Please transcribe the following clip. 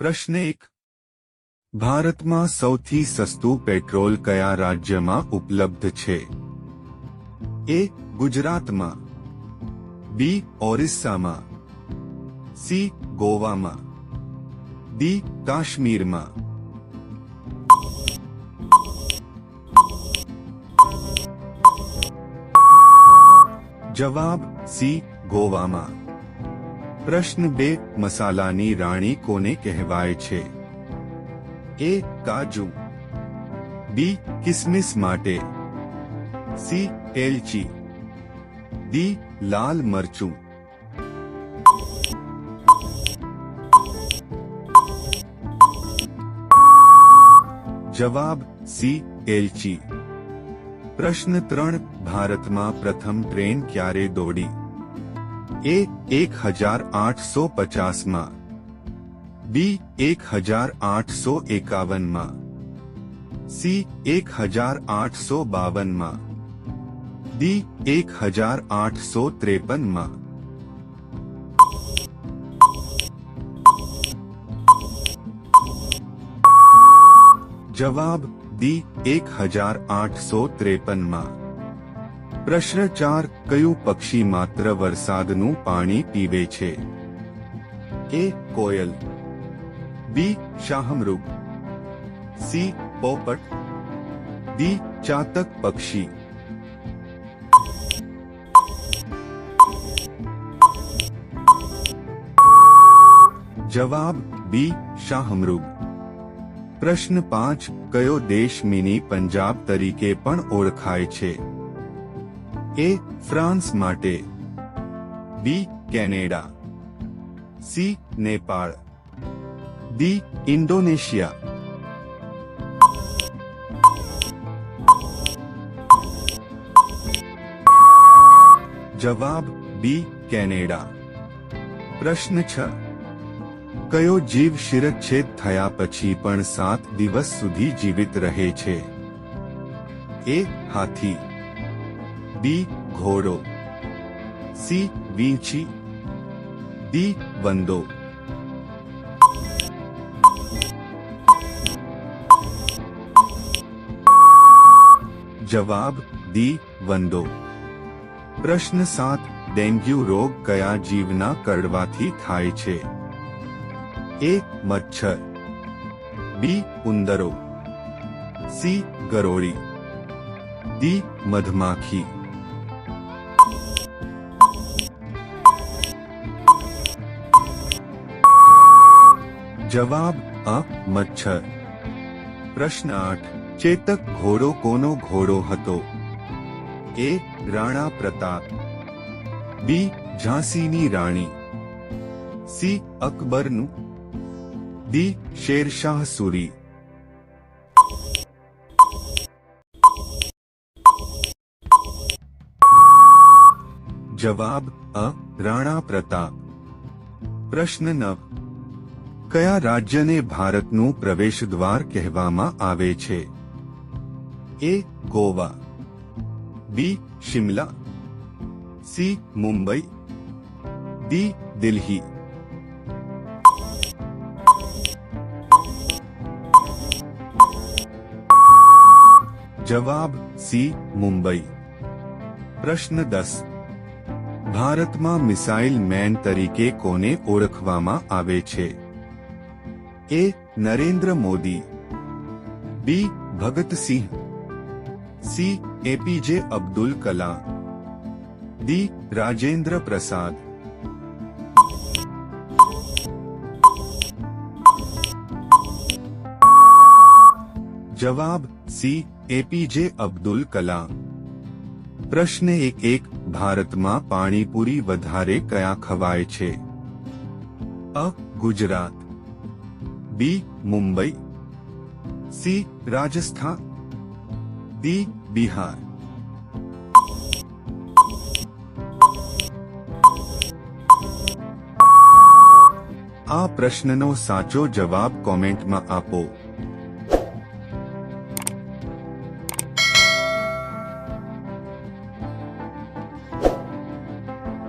પ્રશ્ન એક ભારતમાં સૌથી સસ્તું પેટ્રોલ કયા રાજ્યમાં ઉપલબ્ધ છે એ ગુજરાતમાં બી ઓરિસ્સામાં સી ગોવામાં ડી કાશ્મીરમાં જવાબ સી ગોવામાં પ્રશ્ન બે, મસાલાની રાણી કોને કહેવાય છે? એ, કાજુ. બી કિસમિસ માટે. સી એલચી. ડી લાલ મરચું. જવાબ સી એલચી. પ્રશ્ન ત્રણ, ભારતમાં પ્રથમ ટ્રેન ક્યારે દોડી? એ એક હજાર આઠસો પચાસમાં બી એક હજાર આઠસો એકાવનમાં સી એક હજાર આઠસો બાવનમાં ડી એક હજાર આઠસો ત્રેપનમાં જવાબ ડી એક હજાર આઠસો ત્રેપનમાં પ્રશ્ન ચાર કયું પક્ષી માત્ર વરસાદનું પાણી પીવે છે? એ કોયલ બી શાહમૃગ સી પોપટ ડી ચાતક પક્ષી જવાબ બી શાહમૃગ પ્રશ્ન પાંચ, કયો દેશ મિની પંજાબ તરીકે પણ ઓળખાય છે? એ ફ્રાન્સ માટે. B Canada. C Nepal. D Indonesia. જવાબ બી કેનેડા. પ્રશ્ન છ. કયો જીવ શિરચ્છેદ થયા પછી પણ સાત દિવસ સુધી જીવિત રહે છે? એ હાથી. બી ઘોડો સી વીંછી ડી વંદો જવાબ ડી વંદો પ્રશ્ન સાત ડેન્ગ્યુ રોગ કયા જીવના કરડવાથી થાય છે એ મચ્છર બી ઉંદરો સી ગરોળી ડી મધમાખી જવાબ અ મચ્છર પ્રશ્ન આઠ. ચેતક ઘોડો કોનો ઘોડો હતો? એ, રાણા પ્રતાપ. બી, ઝાંસીની રાણી. સી, અકબરનું. ડી, શેરશાહ સુરી. જવાબ અ, રાણા પ્રતાપ. પ્રશ્ન નવ. કયા રાજ્યને ભારતનું પ્રવેશ દ્વાર કહેવામાં આવે છે A Goa B Shimla C Mumbai D Delhi જવાબ સી મુંબઈ પ્રશ્ન દસ ભારતમાં મિસાઇલ મેન તરીકે કોને ઓળખવામાં આવે છે A Narendra Modi. B Bhagat Singh C, APJ Abdul Kalam. D, Rajendra Prasad. જવાબ, સી, એપીજે અબ્દુલ કલામ. પ્રશ્ન એક એક, ભારતમાં પાણીપુરી વધારે કયા ખવાય છે? અ, Gujarat. B Mumbai C Rajasthan D Bihar આ પ્રશ્નનો સાચો જવાબ કોમેન્ટમાં આપો